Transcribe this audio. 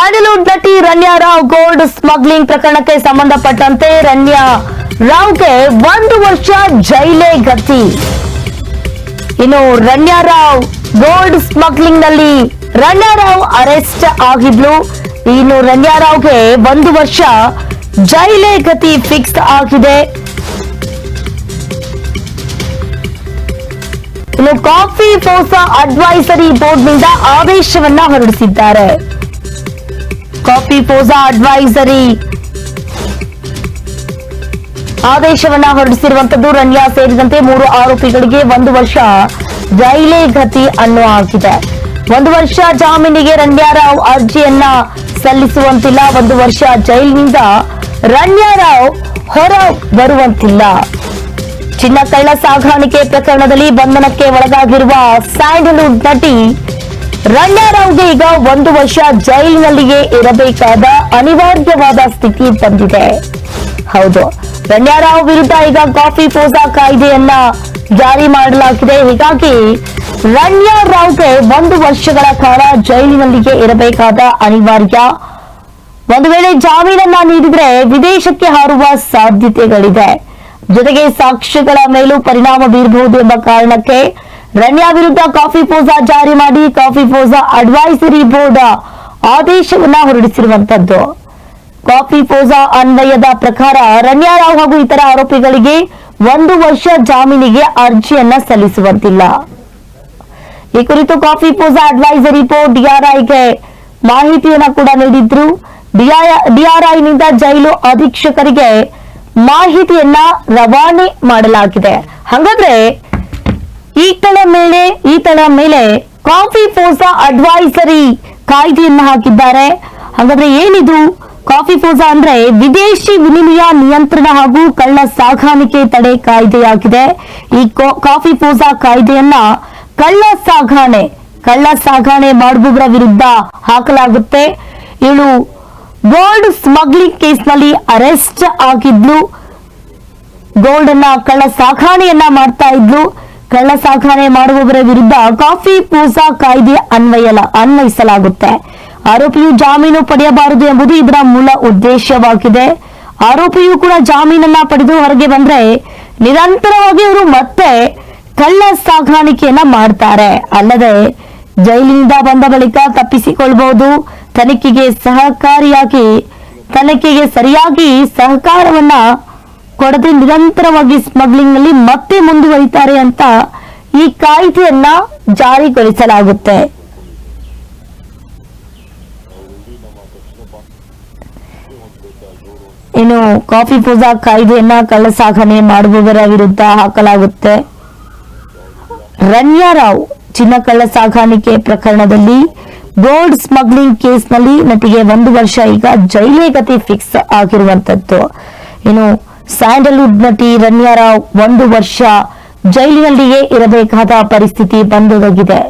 Sandalwood ನಟಿ ರಣ್ಯಾ Rao gold smuggling ಪ್ರಕರಣಕ್ಕೆ ಸಂಬಂಧಪಟ್ಟಂತೆ ರಣ್ಯಾ ರಾವ್ಗೆ ಒಂದು ವರ್ಷ ಜೈಲೇ ಗತಿ. ಇನ್ನು ರಣ್ಯಾ ರಾವ್ ಗೋಲ್ಡ್ ಸ್ಮಗ್ಲಿಂಗ್ನಲ್ಲಿ ರಣ್ಯಾ ರಾವ್ ಅರೆಸ್ಟ್ ಆಗಿದ್ಲು. ಇನ್ನು ರಣ್ಯಾ ರಾವ್ಗೆ ಒಂದು ವರ್ಷ ಜೈಲೇ ಗತಿ ಫಿಕ್ಸ್ ಆಗಿದೆ. ಇನ್ನು ಕಾಫಿ ಫೋಸಾ ಅಡ್ವೈಸರಿ ಬೋರ್ಡ್ನಿಂದ ಆದೇಶವನ್ನ ಹೊರಡಿಸಿದ್ದಾರೆ. COFEPOSA advisory. ಆದೇಶವನ್ನ ಹೊರಡಿಸಿರುವಂತದ್ದು ರಣ್ಯಾ ಸೇರಿದಂತೆ ಮೂರು ಆರೋಪಿಗಳಿಗೆ ಒಂದು ವರ್ಷ ಜೈಲೇ ಗತಿ ಅನ್ನು ಆಗಿದೆ. ಒಂದು ವರ್ಷ ಜಾಮೀನಿಗೆ ರಣ್ಯಾರಾವ್ ಅರ್ಜಿಯನ್ನ ಸಲ್ಲಿಸುವಂತಿಲ್ಲ, ಒಂದು ವರ್ಷ ಜೈಲಿನಿಂದ ರಣ್ಯಾ ರಾವ್ ಹೊರ ಬರುವಂತಿಲ್ಲ. ಚಿನ್ನ ತೈಲ ಸಾಗಾಣಿಕೆ ಪ್ರಕರಣದಲ್ಲಿ ಬಂಧನಕ್ಕೆ ಒಳಗಾಗಿರುವ ಸ್ಯಾಂಡಲ್ವುಡ್ ನಟಿ ರಣ್ಯಾ ರಾವ್ಗೆ ಈಗ ಒಂದು ವರ್ಷ ಜೈಲಿನಲ್ಲಿಯೇ ಇರಬೇಕಾದ ಅನಿವಾರ್ಯವಾದ ಸ್ಥಿತಿ ಬಂದಿದೆ. ಹೌದು ರಣ್ಯಾರಾವ್ ವಿರುದ್ಧ ಈಗ ಕಾಫಿ ಪೋಸಾ ಕಾಯ್ದೆಯನ್ನ ಜಾರಿ ಮಾಡಲಾಗಿದೆ. ಹೀಗಾಗಿ ರಣ್ಯಾರಾವ್ಗೆ ಒಂದು ವರ್ಷಗಳ ಕಾಲ ಜೈಲಿನಲ್ಲಿಯೇ ಇರಬೇಕಾದ ಅನಿವಾರ್ಯ. ಒಂದು ವೇಳೆ ಜಾಮೀನನ್ನ ನೀಡಿದ್ರೆ ವಿದೇಶಕ್ಕೆ ಹಾರುವ ಸಾಧ್ಯತೆಗಳಿದೆ. ಜೊತೆಗೆ ಸಾಕ್ಷ್ಯಗಳ ಮೇಲೂ ಪರಿಣಾಮ ಬೀರಬಹುದು ಎಂಬ ಕಾರಣಕ್ಕೆ ರಣ್ಯಾ ವಿರುದ್ಧ ಕಾಫಿ ಪೋಸಾ ಜಾರಿ ಮಾಡಿ ಕಾಫಿ ಪೋಸಾ ಅಡ್ವೈಸರಿ ಬೋರ್ಡ್ ಆದೇಶವನ್ನ ಹೊರಡಿಸಿರುವಂತದ್ದು. ಕಾಫಿ ಪೋಸಾ ಅನ್ವಯದ ಪ್ರಕಾರ ರಣ್ಯಾ ರಾವ್ ಹಾಗೂ ಇತರ ಆರೋಪಿಗಳಿಗೆ ಒಂದು ವರ್ಷ ಜಾಮೀನಿಗೆ ಅರ್ಜಿಯನ್ನ ಸಲ್ಲಿಸುವಂತಿಲ್ಲ. ಈ ಕುರಿತು ಕಾಫಿ ಪೂಜಾ ಅಡ್ವೈಸರಿ ಬೋರ್ಡ್ ಡಿಆರ್ಐಗೆ ಮಾಹಿತಿಯನ್ನ ಕೂಡ ನೀಡಿದ್ರು. ಡಿಆರ್ಐನಿಂದ ಜೈಲು ಅಧೀಕ್ಷಕರಿಗೆ ಮಾಹಿತಿಯನ್ನ ರವಾನೆ ಮಾಡಲಾಗಿದೆ. ಹಾಗಾದ್ರೆ ಈತಳ ಮೇಲೆ ಈತಳ ಮೇಲೆ ಕಾಫಿ ಪೋಸಾ ಅಡ್ವೈಸರಿ ಕಾಯ್ದೆಯನ್ನ ಹಾಕಿದ್ದಾರೆ. ಹಾಗಾದ್ರೆ ಏನಿದು? ಕಾಫಿ ಪೋಸಾ ಅಂದ್ರೆ ವಿದೇಶಿ ವಿನಿಮಯ ನಿಯಂತ್ರಣ ಹಾಗೂ ಕಳ್ಳ ಸಾಗಾಣಿಕೆ ತಡೆ ಕಾಯ್ದೆಯಾಗಿದೆ. ಈ ಕಾಫಿ ಪೋಸಾ ಕಾಯ್ದೆಯನ್ನ ಕಳ್ಳ ಸಾಗಾಣೆ ಕಳ್ಳ ಸಾಗಾಣೆ ಮಾಡುವವರ ವಿರುದ್ಧ ಹಾಕಲಾಗುತ್ತೆ. ಇವಳು ಗೋಲ್ಡ್ ಸ್ಮಗ್ಲಿಂಗ್ ಕೇಸ್ನಲ್ಲಿ ಅರೆಸ್ಟ್ ಆಗಿದ್ಲು. ಗೋಲ್ಡ್ ಅನ್ನ ಕಳ್ಳ ಸಾಗಾಣೆಯನ್ನ ಮಾಡ್ತಾ ಇದ್ಲು. ಕಳ್ಳ ಸಾಗಾಣೆ ಮಾಡುವವರ ವಿರುದ್ಧ ಕಾಫಿ, ಪೂಸಾ ಕಾಯ್ದೆ ಅನ್ವಯಲ, ಅನ್ವಯಿಸಲಾಗುತ್ತೆ. ಆರೋಪಿಯು ಜಾಮೀನು ಪಡೆಯಬಾರದು ಎಂಬುದು ಇದರ ಮೂಲ ಉದ್ದೇಶವಾಗಿದೆ. ಆರೋಪಿಯು ಕೂಡ ಜಾಮೀನನ್ನ ಪಡೆದು ಹೊರಗೆ ಬಂದ್ರೆ ನಿರಂತರವಾಗಿ ಅವರು ಮತ್ತೆ ಕಳ್ಳ ಸಾಗಾಣಿಕೆಯನ್ನ ಮಾಡ್ತಾರೆ. ಅಲ್ಲದೆ ಜೈಲಿನಿಂದ ಬಂದ ಬಳಿಕ ತಪ್ಪಿಸಿಕೊಳ್ಬಹುದು. ತನಿಖೆಗೆ ಸಹಕಾರಿಯಾಗಿ, ತನಿಖೆಗೆ ಸರಿಯಾಗಿ ಸಹಕಾರವನ್ನ ಕೊಡದೆ ನಿರಂತರವಾಗಿ ಸ್ಮಗ್ಲಿಂಗ್ನಲ್ಲಿ ಮತ್ತೆ ಮುಂದುವರಿತಾರೆ ಅಂತ ಈ ಕಾಯ್ದೆಯನ್ನ ಜಾರಿಗೊಳಿಸಲಾಗುತ್ತೆ. ಇನ್ನು ಕಾಫಿ ಪೂಜಾ ಕಾಯ್ದೆಯನ್ನ ಕಳ್ಳಸಾಗಣೆ ಮಾಡುವವರ ವಿರುದ್ಧ ಹಾಕಲಾಗುತ್ತೆ. ರಣ್ಯಾ ರಾವ್ ಚಿನ್ನ ಕಳ್ಳ ಸಾಗಾಣಿಕೆ ಪ್ರಕರಣದಲ್ಲಿ ಗೋಲ್ಡ್ ಸ್ಮಗ್ಲಿಂಗ್ ಕೇಸ್ನಲ್ಲಿ ನಟಿಗೆ ಒಂದು ವರ್ಷ ಈಗ ಜೈಲೇ ಗತಿ ಫಿಕ್ಸ್ ಆಗಿರುವಂತದ್ದು. ಇನ್ನು ಸ್ಯಾಂಡಲ್ವುಡ್ ನಟಿ ರಣ್ಯಾರಾವ್ ಒಂದು ವರ್ಷ ಜೈಲಿನಲ್ಲಿಯೇ ಇರಬೇಕಾದ ಪರಿಸ್ಥಿತಿ ಬಂದೊದಗಿದೆ.